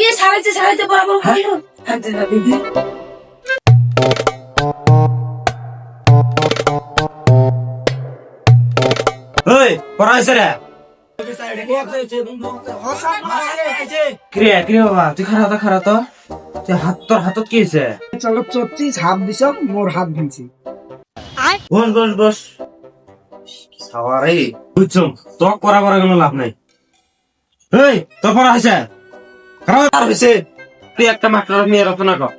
ইয়ে ছাড়াইতে ছাড়াইতে বরাবর ভালো হাতে না দিদি ওই পড়া রে। ক্রিয়া ক্রিয়া বাবা তুই খারাপ খারাপ তো। তুই হাত তোর হাতত কি হয়েছে? চলো চট্টি হাত দিছ মোর হাত ভাঙছি। বস বস বস। সাওয়ারে বুঝছম তোক পড়া পড়া কোনো লাভ নাই। এই তোর পড়া হয়েছে? খারাপ আর হয়েছে? তুই একটা মাস্টার নিয়ে রচনা কর।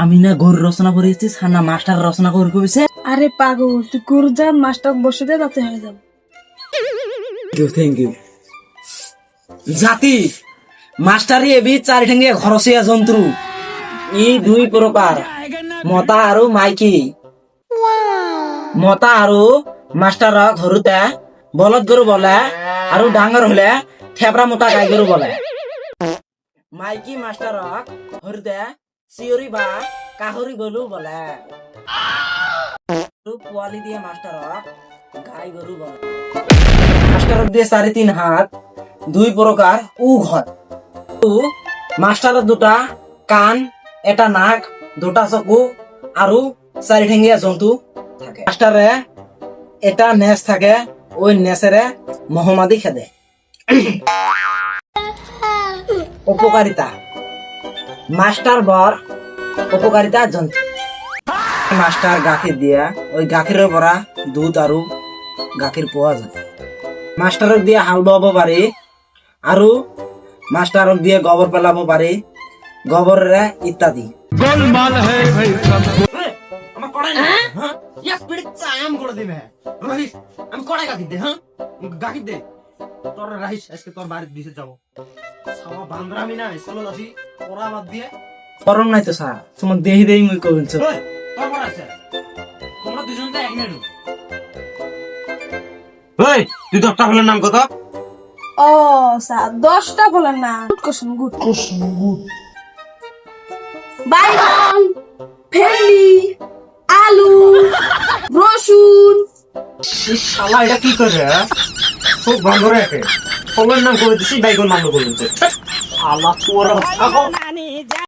আমি না গরু রচনা করেছি সানা মাস্টার রচনা করে কইছে। আরে পাগল তুই গুরুজান মাস্টার বসে দে তাতে হয়ে যাবে। থ্যাংক ইউ জাতি মাস্টারি এবি চারি ঠেঙ্গে ঘরসিয়া জন্তু ই দুই প্রকার মতা আৰু মাইকী। মতা আৰু মাস্টাৰক ধৰোতে বলদ গৰু বলে, আৰু ডাঙৰ হলে থেপৰা মোটা গাই গৰু বলে। মাইকী মাস্টাৰক ধৰোতে চিঞৰি বা কাহৰি গৰু বলে। পোৱালি দিয়ে মাস্টাৰক গাই গৰু বলে। মাস্টারক দিয়ে চারি তিন হাত, দুই প্রকার উ ঘর মাস্টারের দুটা কান এটা নাক, দুটা চকু আৰু চাৰি ঠেঙীয়া জন্তু থাকে। মাস্টাৰে এটা নেচ থাকে ওই নেচেৰে মহমাদি খেদে। উপকারিতা। মাস্টার বর, উপকারিতা জন্তু। মাস্টার গাখীৰ দিয়ে, ওই গাখীৰৰ পৰা দুধ আৰু গাখীৰ পোৱা যায়। মাস্টারক দিয়ে হাল বাব পারি আৰু মাস্টারক দিয়ে গোবর পেলাব পারি গোবরের ইত্যাদি। আমার কড়াই না হ্যাঁ এক পিড়ি চায়াম করে দিবে রহিস আমি কড়াই গাখি দে হ্যাঁ গাখি দে তোর রাহিস আজকে তোর বাড়িতে দিতে যাব সাবা বান্দরা না স্কুলে যাচ্ছি পড়া বাদ দিয়ে করম নাই তো স্যার তোমার দেহি দেহি মুই কইছ তোর পড়া আছে তোমরা দুজন তো এক মিনিট ওই তুই দশটা ফেলের নাম কত ও স্যার দশটা বলেন না good question good question good বাইগন ভেন্ডি শালা এটা কি করে সব খুব রেখে। খবর নাম করে দিছি বাইগন নাম করে দিচ্ছে তোর থাকো।